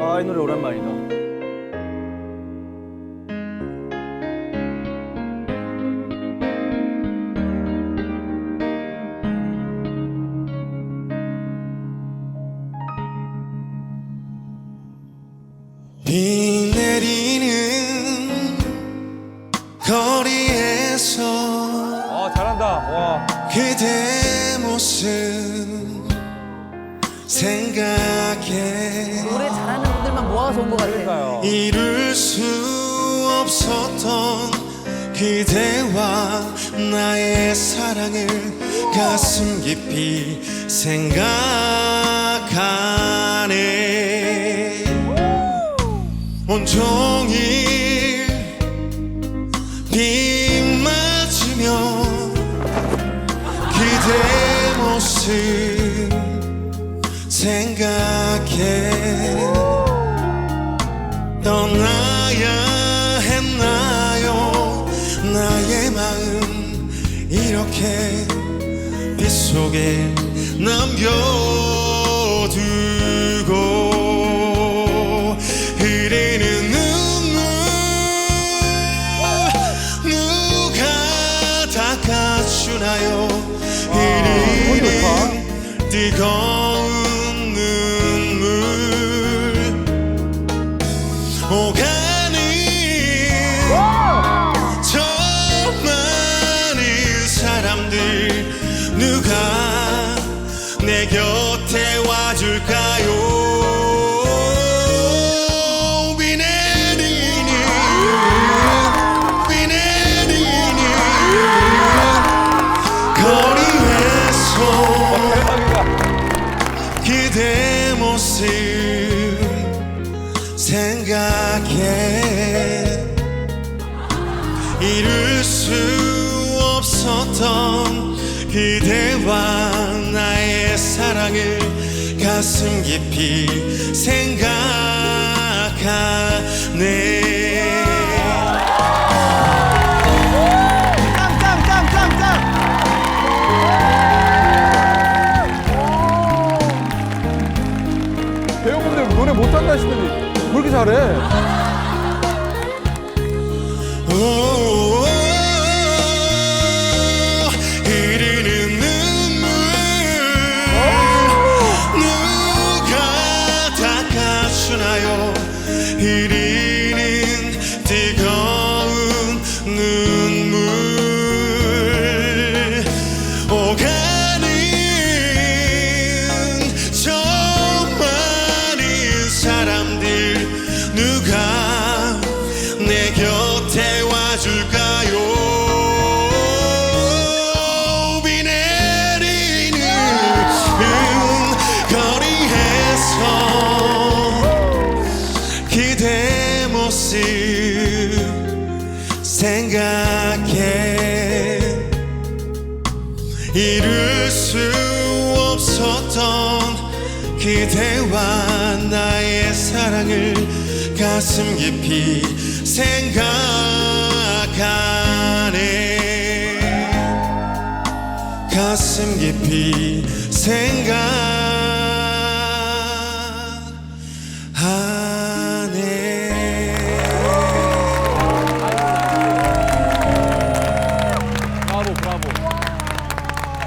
아, 이 노래 오랜만이다. 비 내리는 거리에서 아, 잘한다. 와. 그대 모습 생각해 노래 잘하는 모아서 온 것 같아. 그러니까요. 이룰 수 없었던 그대와 나의 사랑을 가슴 깊이 생각하네 온종일 비 맞으며 그대 모습 생각해 떠나야 했나요? 나의 마음 이렇게 빗속에 남겨두고 흐르는 눈물 누가 닦아주나요? 흐르는 뜨거운 곁에 와줄까요 비 내리는 비 내리는 거리에서. 그대 모습 생각해 이룰 수 없었던 나의 사랑을 가슴 깊이 생각하네 배우분들 노래 못한다 하시더니 왜 이렇게 잘해? 모습 생각해. 이룰 수 없었던 그대와 나의 사랑을 가슴 깊이 생각하네. 가슴 깊이 생각하네